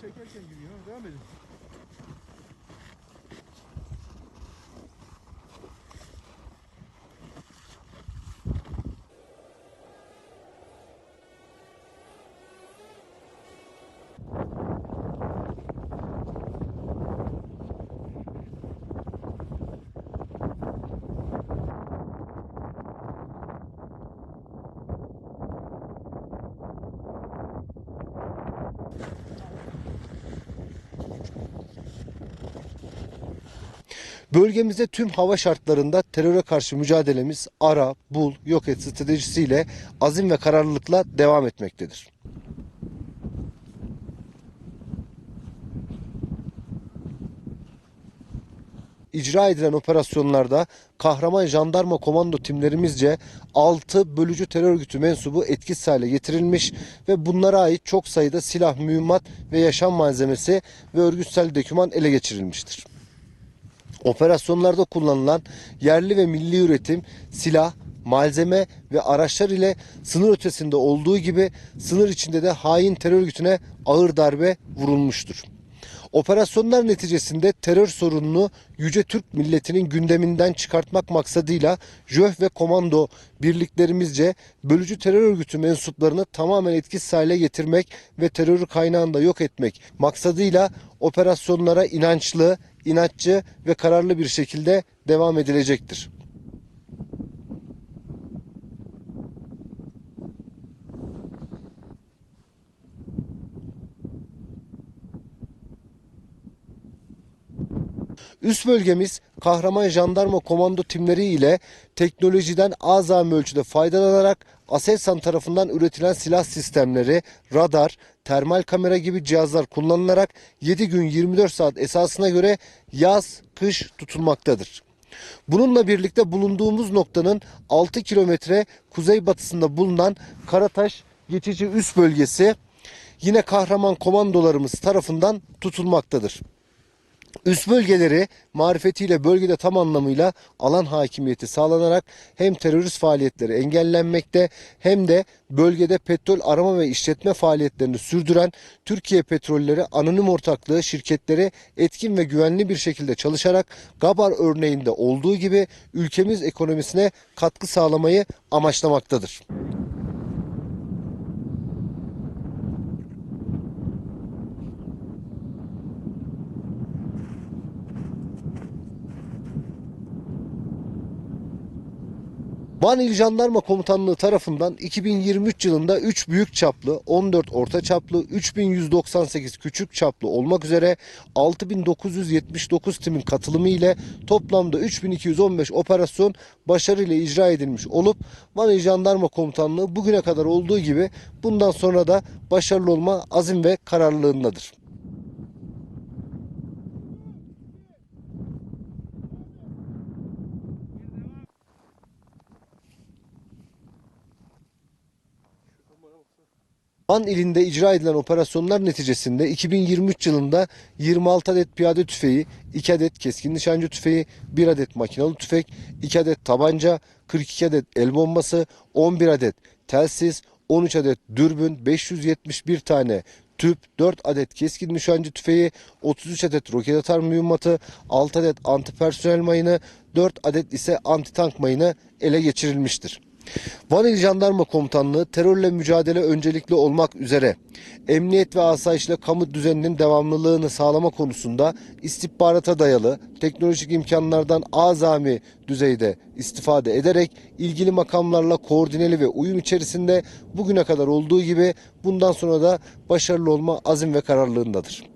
çekerken giriyor. Devam edin. Bölgemizde tüm hava şartlarında teröre karşı mücadelemiz ara, bul, yok et stratejisiyle azim ve kararlılıkla devam etmektedir. İcra edilen operasyonlarda kahraman jandarma komando timlerimizce 6 bölücü terör örgütü mensubu etkisiz hale getirilmiş ve bunlara ait çok sayıda silah, mühimmat ve yaşam malzemesi ve örgütsel doküman ele geçirilmiştir. Operasyonlarda kullanılan yerli ve milli üretim silah, malzeme ve araçlar ile sınır ötesinde olduğu gibi sınır içinde de hain terör örgütüne ağır darbe vurulmuştur. Operasyonlar neticesinde terör sorununu Yüce Türk milletinin gündeminden çıkartmak maksadıyla JÖH ve komando birliklerimizce bölücü terör örgütü mensuplarını tamamen etkisiz hale getirmek ve terörü kaynağında yok etmek maksadıyla operasyonlara inançlı, inatçı ve kararlı bir şekilde devam edilecektir. Üst bölgemiz kahraman jandarma komando timleri ile teknolojiden azami ölçüde faydalanarak Aselsan tarafından üretilen silah sistemleri, radar, termal kamera gibi cihazlar kullanılarak 7 gün 24 saat esasına göre yaz, kış tutulmaktadır. Bununla birlikte bulunduğumuz noktanın 6 kilometre kuzeybatısında bulunan Karataş geçici üst bölgesi yine kahraman komandolarımız tarafından tutulmaktadır. Üst bölgeleri marifetiyle bölgede tam anlamıyla alan hakimiyeti sağlanarak hem terörist faaliyetleri engellenmekte hem de bölgede petrol arama ve işletme faaliyetlerini sürdüren Türkiye Petrolleri Anonim Ortaklığı şirketleri etkin ve güvenli bir şekilde çalışarak Gabar örneğinde olduğu gibi ülkemiz ekonomisine katkı sağlamayı amaçlamaktadır. Van İl Jandarma Komutanlığı tarafından 2023 yılında 3 büyük çaplı, 14 orta çaplı, 3198 küçük çaplı olmak üzere 6979 timin katılımı ile toplamda 3215 operasyon başarıyla icra edilmiş olup Van İl Jandarma Komutanlığı bugüne kadar olduğu gibi bundan sonra da başarılı olma azim ve kararlılığındadır. Van ilinde icra edilen operasyonlar neticesinde 2023 yılında 26 adet piyade tüfeği, 2 adet keskin nişancı tüfeği, 1 adet makinalı tüfek, 2 adet tabanca, 42 adet el bombası, 11 adet telsiz, 13 adet dürbün, 571 tane tüp, 4 adet keskin nişancı tüfeği, 33 adet roket atar mühimmatı, 6 adet antipersonel mayını, 4 adet ise anti tank mayını ele geçirilmiştir. Van Jandarma Komutanlığı terörle mücadele öncelikli olmak üzere emniyet ve asayişle kamu düzeninin devamlılığını sağlama konusunda istihbarata dayalı teknolojik imkanlardan azami düzeyde istifade ederek ilgili makamlarla koordineli ve uyum içerisinde bugüne kadar olduğu gibi bundan sonra da başarılı olma azim ve kararlılığındadır.